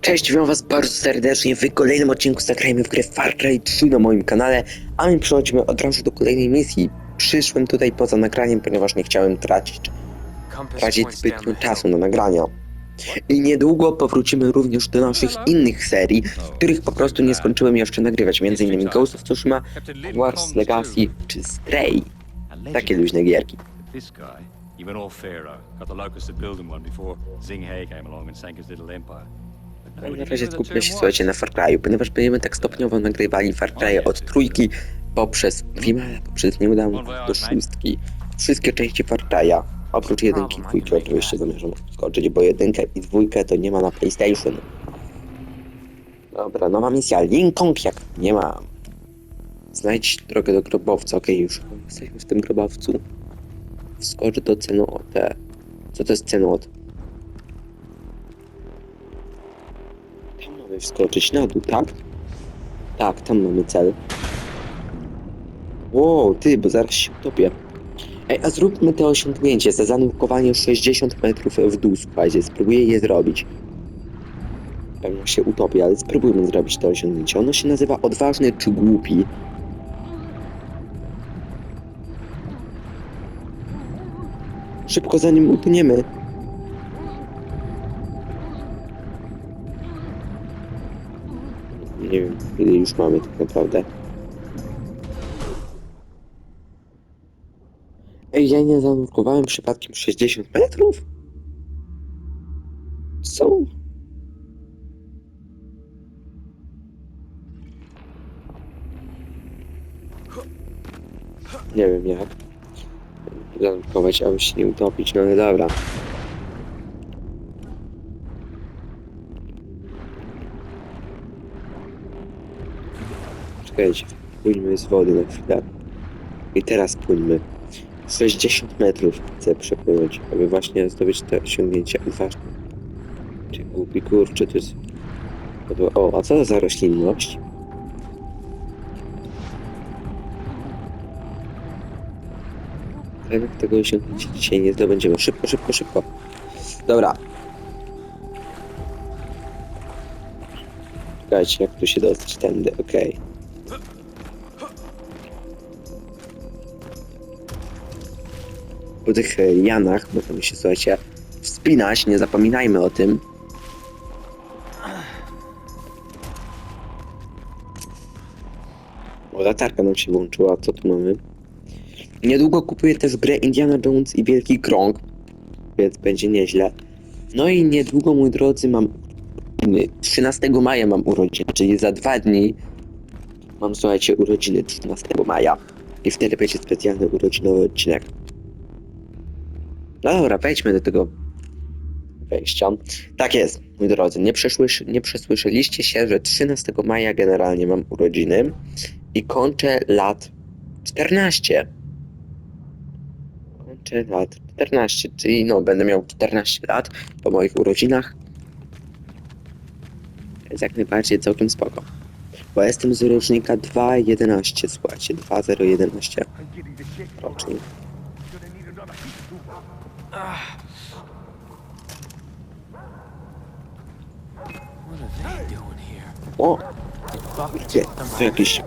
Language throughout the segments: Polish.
Cześć, witam was bardzo serdecznie w kolejnym odcinku Zagrajmy w grę Far Cry 3 na moim kanale, a my przechodzimy od razu do kolejnej misji. Przyszłem tutaj poza nagraniem, ponieważ nie chciałem tracić, tracić zbytnio czasu na nagrania. I niedługo powrócimy również do naszych innych serii, których po prostu nie skończyłem jeszcze nagrywać, m.in. Ghost of Tsushima, Wars Legacy czy Stray. Takie luźne gierki. Went all Pharaoh, got the locusts to build him one before Zing He came along and sank his little empire. Ale na razie skupmy się, słuchajcie, na. Far Cry'u, ponieważ będziemy tak stopniowo nagrywali Far Cry'e od trójki poprzez Vimala, poprzez nieudaną do szóstki. Wszystkie części Far Cry'a, oprócz jedynki i dwójki oczywiście zamierzam skoczyć, bo jedynkę i dwójkę to nie ma na PlayStation. Dobra, nowa misja, Lincoln jak nie ma. Znajdź drogę do grobowca, okej, już jesteśmy w tym grobowcu. Wskocz do cenot. Co to jest cenot? Wskoczyć na dół, tak? Tak, tam mamy cel. Wow, ty, bo zaraz się utopię. Ej, a zróbmy to osiągnięcie za zanurkowanie 60 metrów w dół, słuchajcie, spróbuję je zrobić. Pewnie się utopię, ale spróbujmy zrobić to osiągnięcie. Ono się nazywa odważny czy głupi. Szybko zanim utoniemy. Ile już mamy tak naprawdę. Ej, ja nie zanurkowałem przypadkiem 60 metrów? Co? Nie wiem jak. Zanurkować, aby się nie utopić, no ale dobra. Czekajcie, pójdźmy z wody na chwilę. I teraz płyńmy. 60 metrów chcę przepłynąć, aby właśnie zdobyć to osiągnięcie odważne. Czy głupi kurczę, to jest... O, a co to za roślinność? Ale tego osiągnięcia dzisiaj nie zdobędziemy. Szybko, szybko, szybko. Dobra. Czekajcie, jak tu się dostać tędy, okej. Po tych e, janach możemy się, słuchajcie, wspinać, nie zapominajmy o tym. O, latarka nam się włączyła, co tu mamy? Niedługo kupuję też grę Indiana Jones i Wielki Krąg, więc będzie nieźle. No i niedługo, moi drodzy, mam 13 maja mam urodziny, czyli za dwa dni mam, słuchajcie, urodziny 13 maja. I wtedy będzie specjalny urodzinowy odcinek. No dobra, wejdźmy do tego wejścia. Tak jest, moi drodzy, nie, przesłysz, nie przesłyszeliście się, że 13 maja generalnie mam urodziny i kończę lat 14. Kończę lat 14, czyli no, będę miał 14 lat po moich urodzinach. Jest jak najbardziej całkiem spoko. Bo jestem z rocznika 2.11, słuchajcie, 2.011 rocznik. O! Gdzie? To jakiś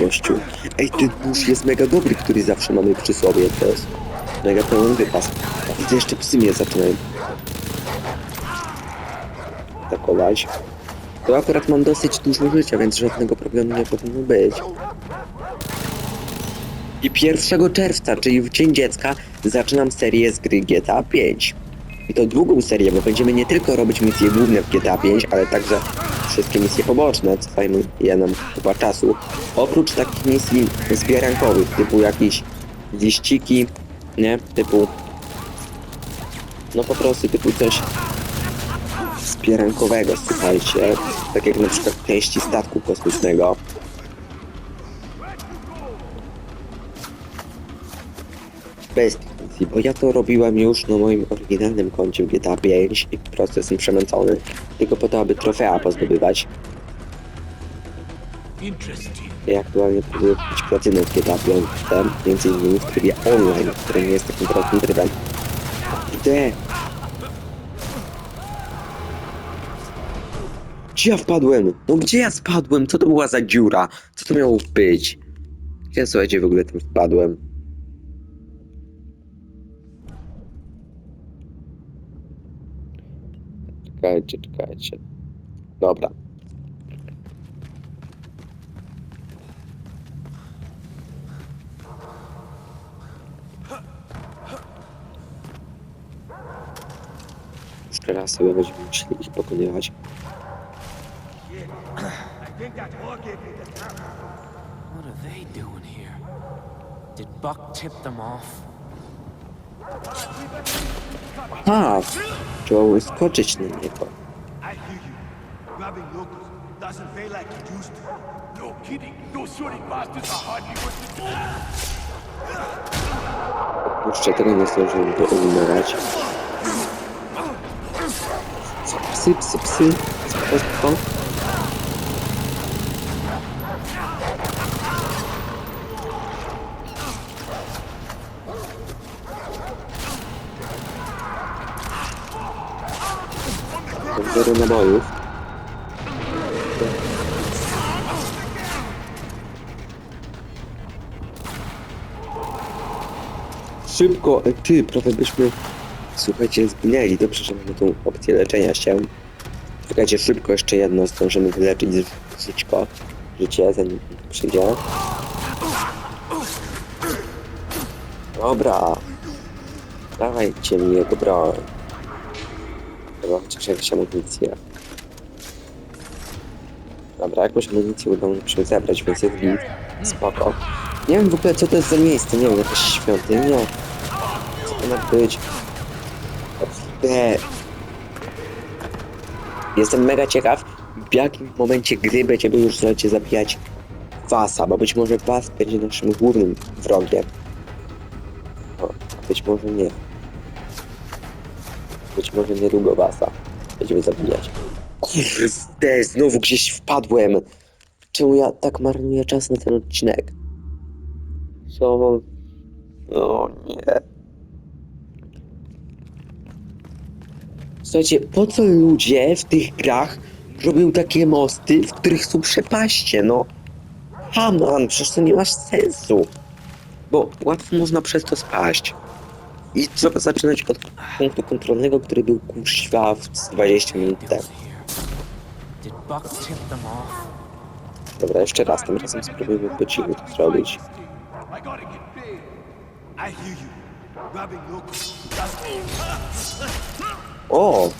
gościu. Ej, ten nóż jest mega dobry, który zawsze mamy przy sobie. To jest mega pełen wypas. A widzę, jeszcze psy mnie zaczynają atakować. To akurat mam dosyć dużo życia, więc żadnego problemu nie powinno być. I 1 czerwca, czyli w Dzień Dziecka, zaczynam serię z gry GTA 5. I to długą serię, bo będziemy nie tylko robić misje główne w GTA 5, ale także wszystkie misje poboczne, co zajmuje nam chyba czasu. Oprócz takich misji zbierankowych, typu jakieś liściki, nie? Typu... No po prostu typu coś zbierankowego, słuchajcie. Tak jak na przykład części statku kosmicznego. Bez bo ja to robiłem już na moim oryginalnym koncie w GTA 5 i po prostu jestem przemęczony. Tylko po to, aby trofea pozdobywać. Ja aktualnie próbuję kupić platynę w GTA 5, między innymi w trybie online, który nie jest takim prostym trybem. Gdzie? Gdzie ja wpadłem? No gdzie ja spadłem? Co to była za dziura? Co to miało być? Gdzie ja słuchajcie w ogóle tam wpadłem? Czekajcie, czekajcie. Dobra. Już teraz sobie będziemy musieli ich pokonywać. What are they doing here? Did Buck tip them off? Aha! Trzeba skoczyć na niego. I hear you. Grabbing locals doesn't feel like it used to. No kidding. Those shorty bastards are hardly worth the Jeszcze tego nie zdążyłem wyeliminować. Co? Psy, psy, psy. Spoko, spoko. Nabojów. Szybko, e, ty, prawie byśmy, słuchajcie, zginęli. Dobrze, że mamy tą opcję leczenia się. Czekajcie, szybko jeszcze jedno zdążymy wyleczyć żyćko. Życie, zanim przyjdzie. Dobra. Dawajcie mi jego broń. Chyba chociaż jakaś amunicja. Dobra, jakąś amunicję udało nam się zebrać, więc jest git. Spoko. Nie wiem w ogóle co to jest za miejsce, nie wiem, jakaś świątynia. Co to ma być? Jestem mega ciekaw, w jakim momencie gry będziemy już słuchajcie zabijać Wasa, bo być może Was będzie naszym głównym wrogiem. Być może nie. Być może niedługo Wasa będziemy zabijać. Kurde, znowu gdzieś wpadłem. Czemu ja tak marnuję czas na ten odcinek? Co? O nie. Słuchajcie, po co ludzie w tych grach robią takie mosty, w których są przepaście, no? Haman, przecież to nie ma sensu. Bo łatwo można przez to spaść. I trzeba zaczynać od punktu kontrolnego, który był kuźwa w 20 minut temu. Dobra, jeszcze raz, tym razem spróbujmy po cichu to zrobić. O!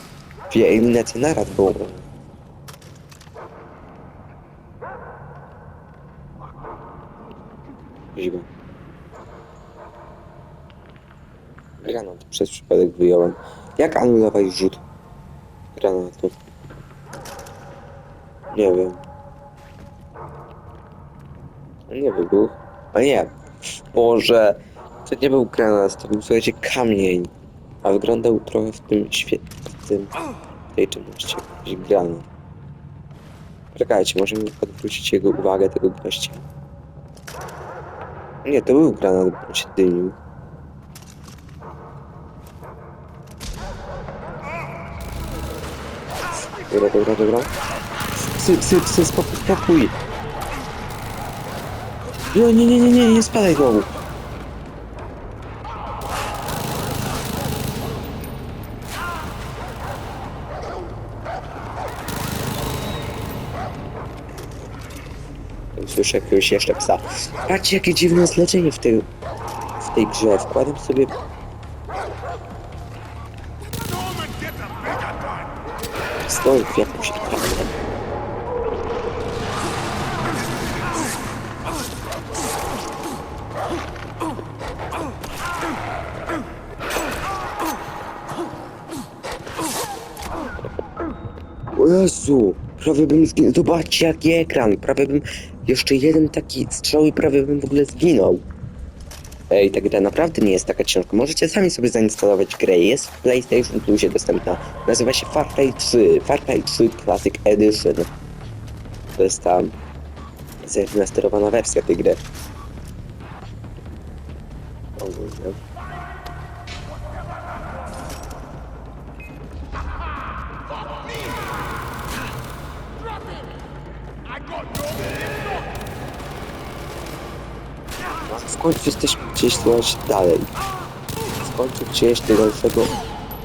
Dwie eliminacje naraz było. Zima. Granat przez przypadek wyjąłem. Jak anulować rzut granatu? Nie wiem. Nie wybuch. A nie. Boże. To nie był granat, to był słuchajcie kamień. A wyglądał trochę w tym świecie, w tym, tej czynności, jakiś granat. Czekajcie, możemy odwrócić jego uwagę, tego gościa. Nie, to był granat, bo się dymił. Dobra, dobra, dobra. Psy, psy, psy, spokój, spokój. No, nie, nie, nie, nie, nie spadaj znowu. Słyszę jakiegoś jeszcze psa. Patrzcie, jakie dziwne zlecenie w tej, w tej grze. Wkładam sobie... W jakąś ekranę. O Jezu, prawie bym zginął. Zobaczcie jaki ekran. Prawie bym jeszcze jeden taki strzał i prawie bym w ogóle zginął. Ej, ta gra naprawdę nie jest taka ciężka. Możecie sami sobie zainstalować grę. Jest w PlayStation Plusie dostępna. Nazywa się Far Cry 3. Far Cry 3 Classic Edition. To jest ta zremasterowana wersja tej gry. W końcu jesteśmy gdzieś dalej. W końcu gdzieś do dalszego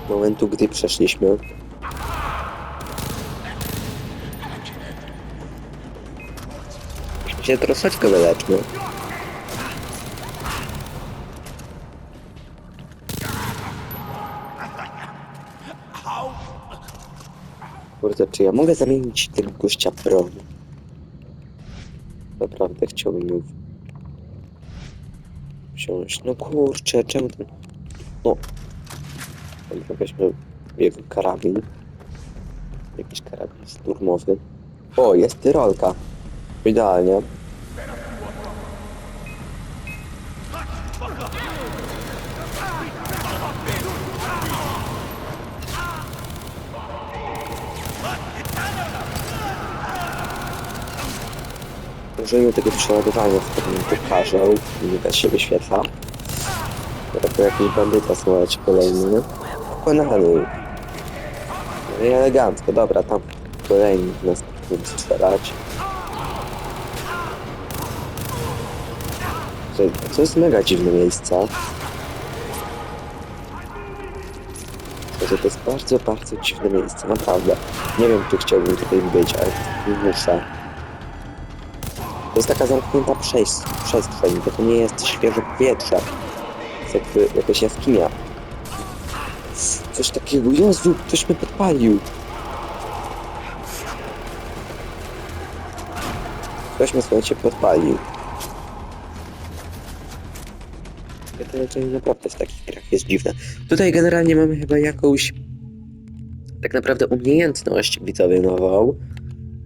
momentu, gdy przeszliśmy. Myśmy się troszeczkę wyleczmy. Kurde, czy ja mogę zamienić tego gościa broń? Naprawdę chciałbym ją wziąć. No kurczę, czemu ten... No. Weźmy jego karabin. Jakiś karabin szturmowy. O, jest tyrolka. Idealnie. Użyjmy tego przeładowania, w którym pokażę. Nie się wyświetla. To jakiś bandyta, słuchajcie, kolejny. Pokonany. No i elegancko, dobra, tam kolejny nas będzie strzelać. To, to jest mega dziwne miejsce. Że to jest bardzo, bardzo dziwne miejsce, naprawdę. Nie wiem, czy chciałbym tutaj być, ale muszę. To jest taka zamknięta przestrzeń, bo to nie jest świeże powietrze. To jest jakby jakaś jaskinia. Coś takiego, Jezu, ktoś mnie podpalił. Ktoś mnie, słuchajcie, podpalił. To leczenie naprawdę w takich grach jest dziwne. Tutaj generalnie mamy chyba jakąś tak naprawdę umiejętność widzowie nową,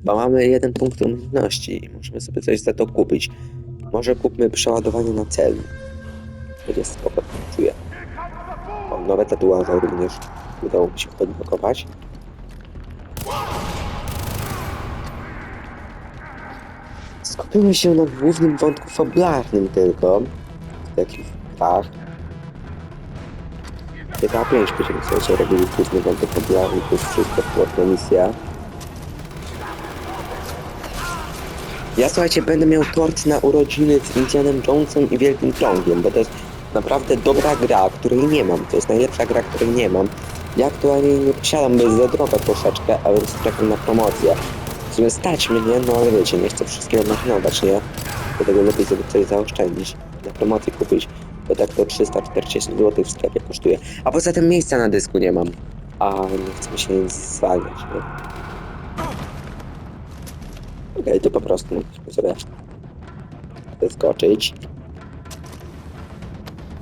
bo mamy jeden punkt umiejętności i możemy sobie coś za to kupić. Może kupmy przeładowanie na cel. Będzie spoko, czuję. O, nowe tatuaże również udało mi się odblokować. Skupimy się na głównym wątku fabularnym tylko. W takich grach. GTA 5 będziemy sobie robili główny wątek fabularny, to jest wszystko płatna misja. Ja słuchajcie, będę miał tort na urodziny z Indianem Jonesem i Wielkim Krągiem, bo to jest naprawdę dobra gra, której nie mam. To jest najlepsza gra, której nie mam. Ja aktualnie nie posiadam, bo jest za droga troszeczkę, a więc czekam na promocję. W sumie stać mnie, no ale wiecie, nie chcę wszystkiego marnować, nie? Dlatego lepiej sobie coś zaoszczędzić, na promocję kupić, bo tak to 340 zł w sklepie kosztuje. A poza tym miejsca na dysku nie mam. A nie chcę się zwalniać, nie? Okej, to po prostu musimy sobie wyskoczyć.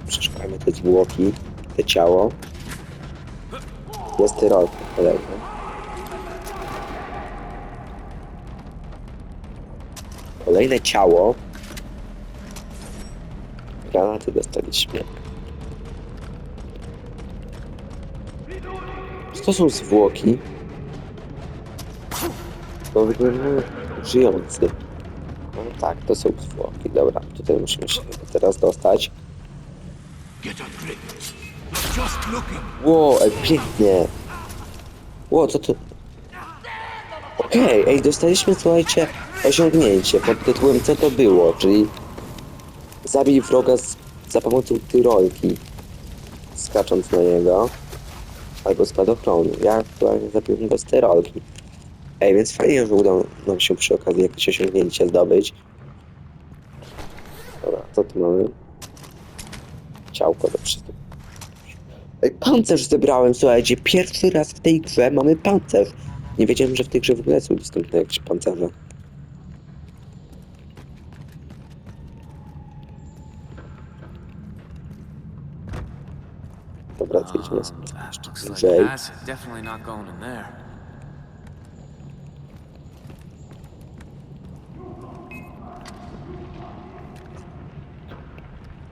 Przeszukajmy te zwłoki, te ciało. Jest tyrolka kolejna. Kolejne ciało. Granaty dostaliśmy. Co to są zwłoki? To wyglądają żyjący. No tak, to są zwłoki. Dobra, tutaj musimy się teraz dostać. Ło, ej, pięknie. Ło, co to... Okej, ej, dostaliśmy, słuchajcie, osiągnięcie pod tytułem Co to było, czyli zabij wroga z, za pomocą tyrolki, skacząc na niego, albo spadochronu. Ja aktualnie zabiłem go z tyrolki. Ej, więc fajnie, że udało nam się przy okazji jakieś osiągnięcie zdobyć. Dobra, co tu mamy? Ciałko do przystępu. Ej, pancerz zebrałem, słuchajcie, pierwszy raz w tej grze mamy pancerz. Nie wiedziałem, że w tej grze w ogóle są dostępne jakieś pancerze. Dobra, zjedźmy sobie jeszcze bliżej.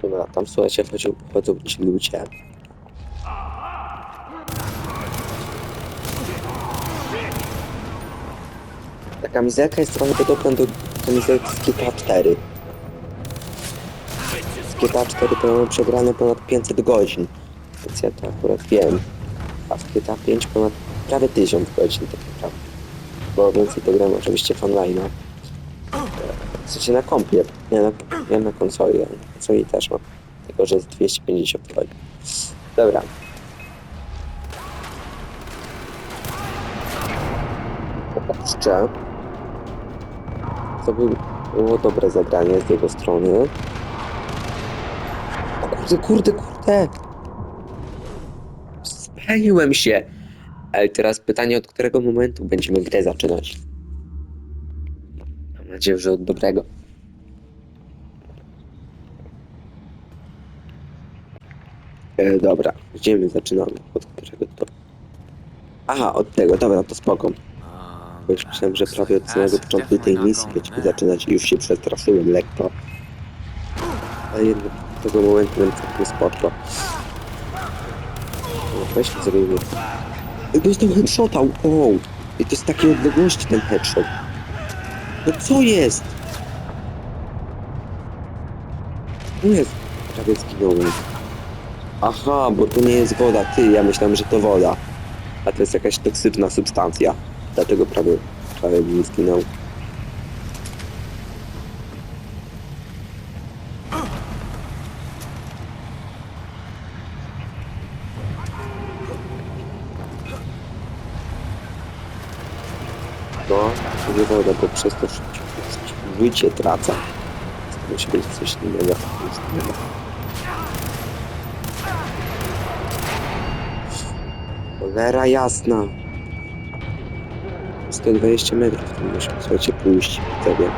Dobra, tam słuchajcie, chodzą, chodzą ci ludzie. Ta kamizelka jest trochę podobna do kamizelki z GTA 4. W GTA 4 to mamy przegrane ponad 500 godzin, więc ja to akurat wiem. A w GTA 5 ponad prawie 1000 godzin tak naprawdę. Bo więcej to gram oczywiście w online'a. W sensie na kompie. Nie na, nie na konsoli, ale na konsoli też mam. Tylko, że jest 250 GB. Dobra. Jeszcze. To by było dobre zagranie z jego strony. Kurde, kurde, kurde! Spaliłem się! Ale teraz pytanie, od którego momentu będziemy grę zaczynać? Mam nadzieję, że od dobrego. E, dobra, gdzie my zaczynamy? Od którego to? Aha, od tego, dobra, to spoko. Bo już myślałem, że prawie od samego początku tej misji będziemy zaczynać i już się przestraszyłem lekko. Ale jednak od tego momentu będzie całkiem spoko. No, weźmy zrobimy. Ej, Dostał headshota, wow! I to z takiej odległości ten headshot. No co jest? No jest. Prawie zginąłem. Aha, bo to nie jest woda, ty, ja myślałem, że to woda. A to jest jakaś toksyczna substancja. Dlatego prawie, prawie bym zginął. No, to nie woda, bo przez to życie traca. Musi być coś innego. Nic innego. Cholera jasna. 120 metrów to muszę, słuchajcie, pójść sobie.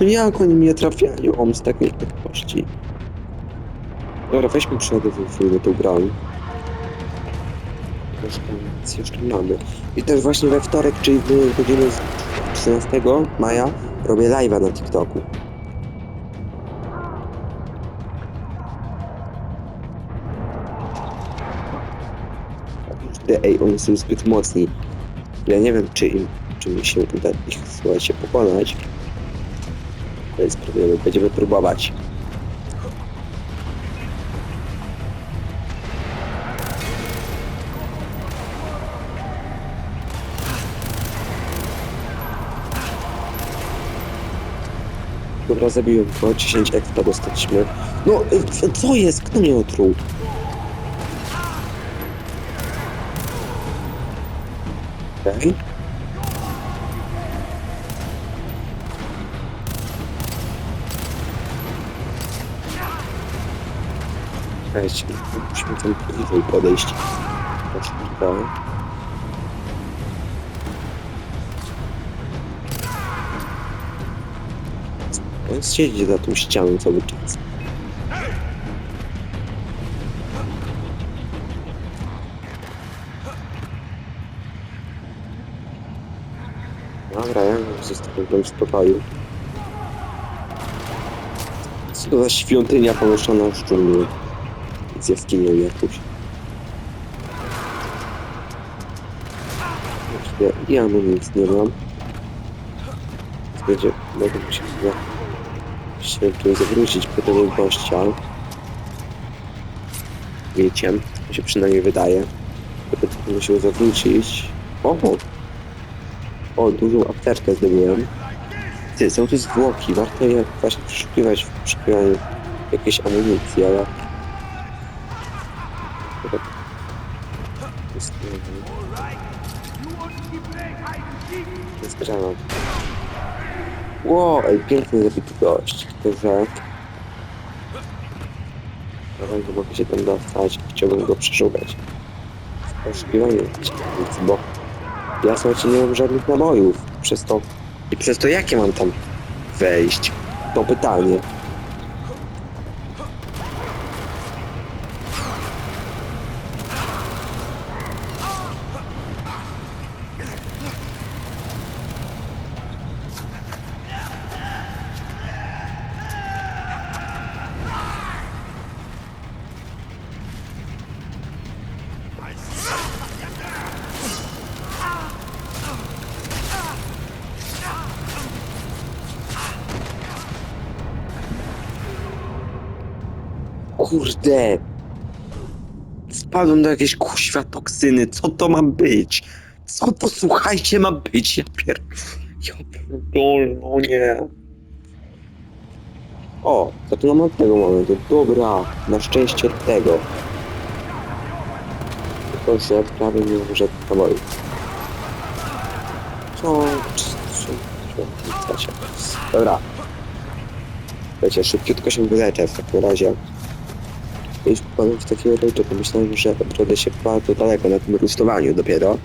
No jak oni mnie trafiają z takiej prędkości? Dobra, weźmy przeładowujmy tą broń. Troszkę nic jeszcze mamy. I też właśnie we wtorek, czyli w godzinę z 13 maja robię live'a na TikToku. Ej, oni są zbyt mocni. Ja nie wiem, czy im, czy mi się uda ich, słuchajcie, pokonać. Jest problem, będziemy próbować. Dobra, zabiłem go, 10 expa dostaliśmy. No, co jest? Kto mnie otruł? Cześć, musimy tam bliżej podejść. Dalej. On siedzi za tą ścianą cały czas. Dobra, ja bym zostawił w spokoju. Co to za świątynia pomieszczona w dżungli? Z jaskinią jakąś. Ja, mu nic nie mam. Będzie, mogę się chyba się tu zawrócić po tego gościa. Wiecie, mi się przynajmniej wydaje. Będę tylko musiał zawrócić. O! O, dużą apteczkę zdobyłem. Ty, są tu zwłoki, warto je właśnie przeszukiwać w poszukiwaniu jakiejś amunicji, ale... Dobra. Jest, jest granat. Ło, ej, piękny zabity gość, że... Nawet nie mogę się tam dostać, chciałbym go przeszukać. Poszukiwanie amunicji, bo... Ja słuchajcie, nie mam żadnych nabojów. Przez to... I przez to jakie mam tam wejść? To pytanie. Kurde! Spadłem do jakiejś kuźwa toksyny. Co to ma być? Co to słuchajcie ma być? Ja pier... Ja pierdolę, no nie. O, zaczynam od tego momentu. Dobra, na szczęście od tego. Tylko, że prawie nie. Co? Co? Co? Co? Dobra. Wiecie, szybciutko się wyleczę w takim razie. Jeśli wpadłem w takiego rejcza, to myślałem, że odrodzę się bardzo daleko na tym rusztowaniu dopiero.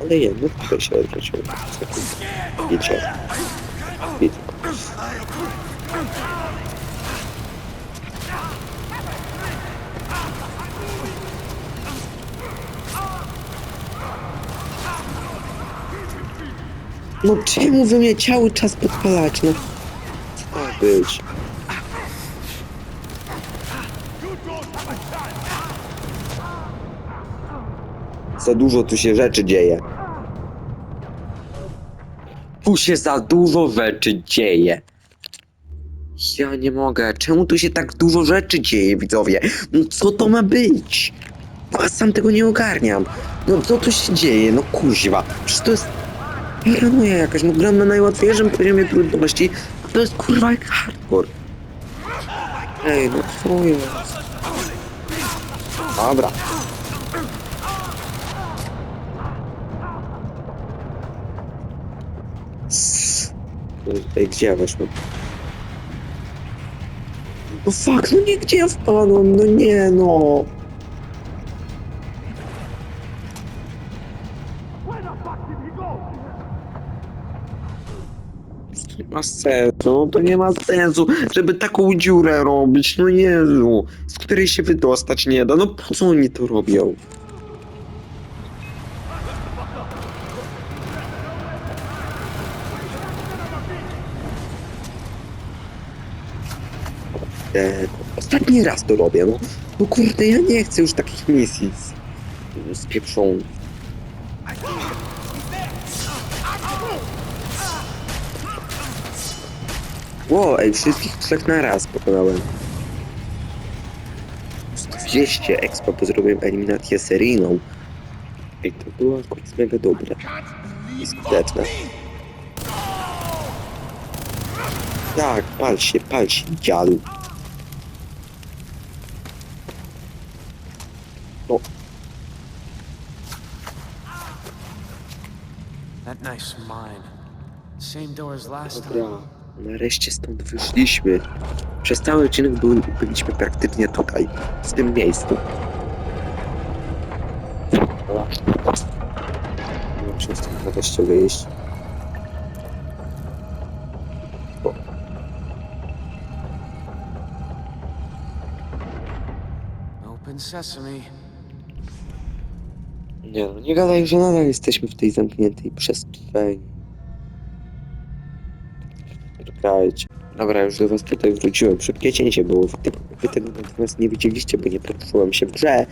Ale no tutaj się odwrócił. Widzicie. Widzę. No czemu wy mnie cały czas podpalać? No co ma być? Za dużo tu się rzeczy dzieje. Tu się za dużo rzeczy dzieje. Ja nie mogę. Czemu tu się tak dużo rzeczy dzieje, widzowie? No co to ma być? No, a sam tego nie ogarniam. No co tu się dzieje? No kuźwa. Przecież to jest paranoja jakaś. No gram na najłatwiejszym poziomie trudności, a to jest kurwa jak hardcore. Ej, no co? Dobra. Ej, gdzie ja weszłem? No fuck, no nie, gdzie ja wpadłem? No nie, no. Nie ma sensu, no to nie ma sensu, żeby taką dziurę robić, no Jezu, z której się wydostać nie da, no po co oni to robią? E, ostatni raz to robię, no. No kurde, ja nie chcę już takich misji z, z pieprzą. Ło, ej, wszystkich trzech na raz pokonałem. 200 expo, bo zrobiłem eliminację seryjną. Ej, to było akurat mega dobre i skuteczne. Tak, pal się, pal się, dziadu. Knife's mine. Same door as last dobra, time. nareszcie stąd wyszliśmy. Przez cały odcinek był, byliśmy praktycznie tutaj, w tym miejscu. Muszę stąd wreszcie wyjść. Open sesame. Nie no, nie gadaj, że nadal jesteśmy w tej zamkniętej przestrzeni. Czekajcie. Dobra, już do was tutaj wróciłem. Szybkie cięcie było. Wy wy tego natomiast nie widzieliście, bo nie poruszyłem się w grze.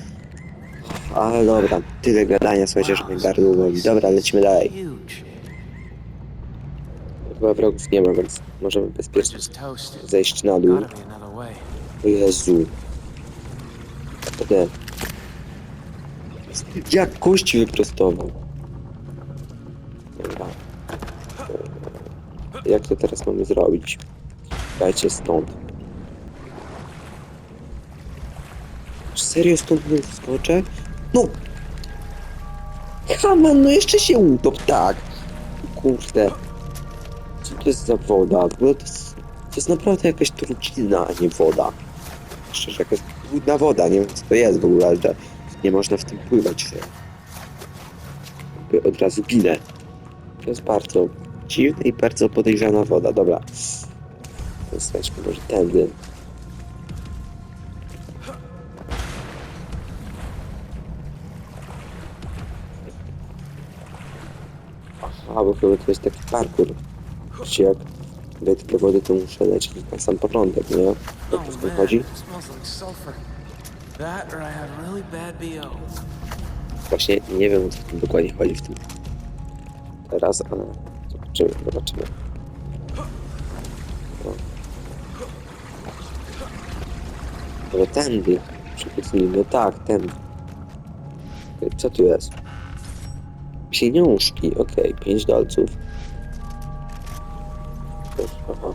Ale dobra, tyle gadania, słuchajcie, że mnie gardło boli. Dobra, lecimy dalej. Chyba wrogów nie ma, więc możemy bezpiecznie zejść na dół. O Jezu. Wtedy... Jak kości wyprostował. Dobra. Jak to teraz mamy zrobić? Dajcie stąd. Serio stąd nie skoczę? No! Haman, no jeszcze się utop, tak! Kurde. Co to jest za woda? W ogóle to jest, to jest naprawdę jakaś trucizna, a nie woda. Szczerze, jakaś brudna woda, nie wiem co to jest w ogóle, że nie można w tym pływać, jakby od razu ginę. To jest bardzo dziwna i bardzo podejrzana woda, dobra. Słuchajcie, może tędy. Aha, bo chyba to jest taki parkour. Gdzie jak wejdę do wody, to muszę lecieć na sam początek, nie? Oh to chodzi? Właśnie nie wiem, co w tym dokładnie chodzi w tym. Teraz, ale zobaczymy, zobaczymy. No. Ale tędy. No tak, tędy. Co tu jest? Pieniążki, okej, 5 dolców. Aha.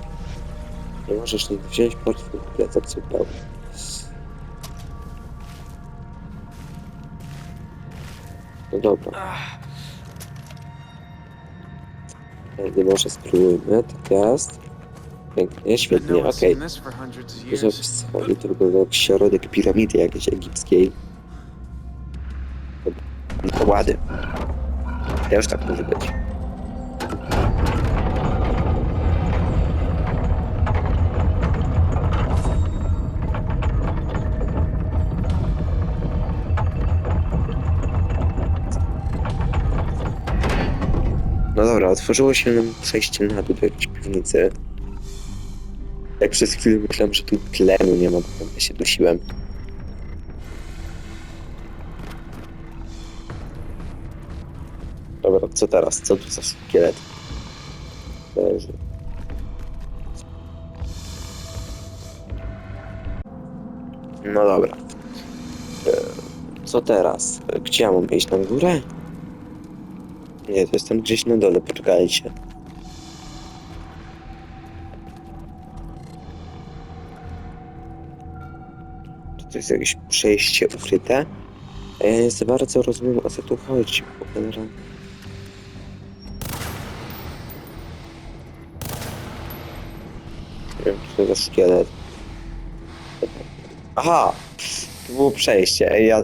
Nie możesz nigdy wziąć portfel plecak zupełnie. No dobra. Nie może spróbujmy, tak jest. Pięknie, świetnie, okej. hundreds of To wygląda jak środek piramidy jakiejś egipskiej. To łady. Też tak może być. No dobra, otworzyło się nam przejście na dół do jakiejś piwnicy. Jak przez chwilę myślałem, że tu tlenu nie ma, bo ja się dusiłem. Dobra, co teraz? Co tu za szkielet? Leży. No dobra. E, Co teraz? E, Gdzie ja mam iść? Na górę? Nie, to jestem gdzieś na dole, poczekajcie. Czy to jest jakieś przejście ukryte? Ja nie za bardzo rozumiem o co tu chodzi, bo generalnie... Nie wiem, co to za szkielet. Aha! To było przejście, ej, ja...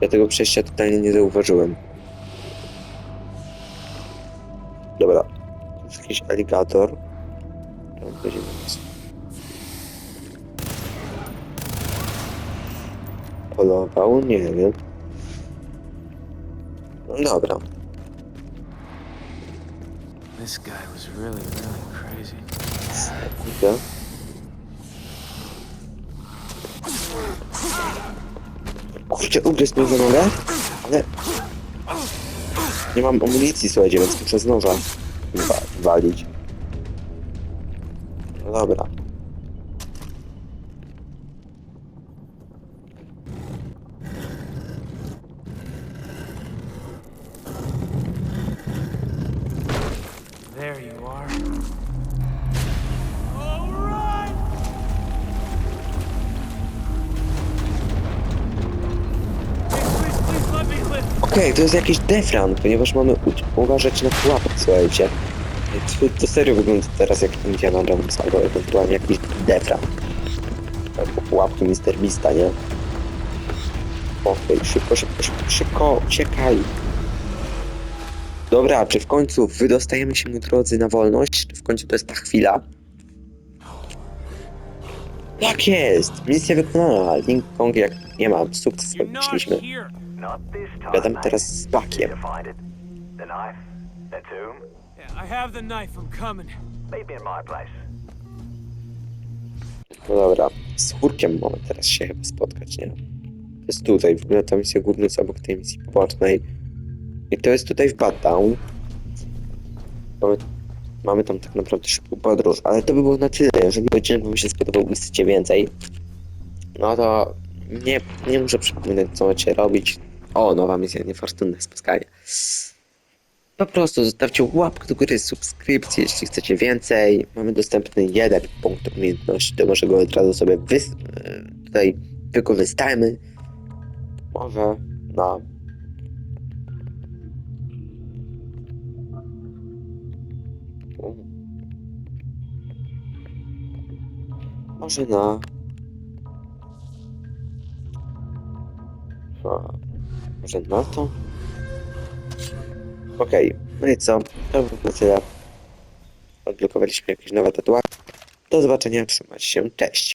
Ja tego przejścia totalnie nie zauważyłem. To aligator. Polował? Nie wiem. No dobra. This guy was really, really crazy. Kurde. Kurczę, ugryzł mnie za nogę, ale... Nie mam amunicji, słuchajcie, więc muszę z noża wa walić. No dobra. There you are. Okej, to jest jakiś defran, ponieważ mamy u- uważać na pułapki, słuchajcie. To, to serio wygląda teraz jak Indiana Jones, albo ewentualnie jakiś defran. Albo pułapki Mr. Beasta, nie? Okej, szybko, szybko, szybko, szybko, uciekaj. Dobra, czy w końcu wydostajemy się, moi drodzy, na wolność? Czy w końcu to jest ta chwila? Tak jest! Misja wykonana. Link Kong jak nie ma, sukces You're not odnieśliśmy. here. Gadam teraz z Bakiem. you find it? The knife? The tomb? Yeah, I have the knife. I'm coming. Meet me in my place. No dobra, z chórkiem mamy teraz się chyba spotkać, nie? To jest tutaj, w ogóle ta misja główna jest obok tej misji pobocznej. I to jest tutaj w Baddown. Mamy, mamy tam tak naprawdę szybką podróż, ale to by było na tyle. Jeżeli odcinek wam się spodobał i chcecie więcej, no to nie, nie muszę przypominać, co macie robić. O, nowa misja, niefortunne spotkanie. Po prostu zostawcie łapkę do góry, subskrypcję, jeśli chcecie więcej. Mamy dostępny jeden punkt umiejętności, to może go od razu sobie wys- e, tutaj wykorzystajmy. Może na... Może na... A, może na to? Okej, no i co? To było tyle. Odblokowaliśmy jakieś nowe tatuaże. Do zobaczenia, trzymajcie się, cześć.